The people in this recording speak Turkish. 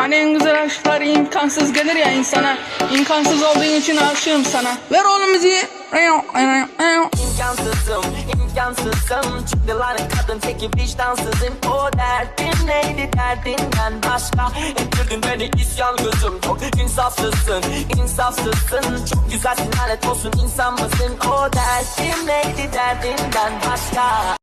Hani en güzel aşklar imkansız gelir ya insana. İmkansız olduğun için aşığım sana. Ver oğlum müziği. İmkansızım, imkansızım. Çıktıların kadın teki vicdansızım. O derdin neydi derdinden başka? Ettirdin beni isyan gözüm. Çok insafsızsın, insafsızsın. Çok güzelsin lanet olsun insan mısın? O derdin neydi derdinden başka?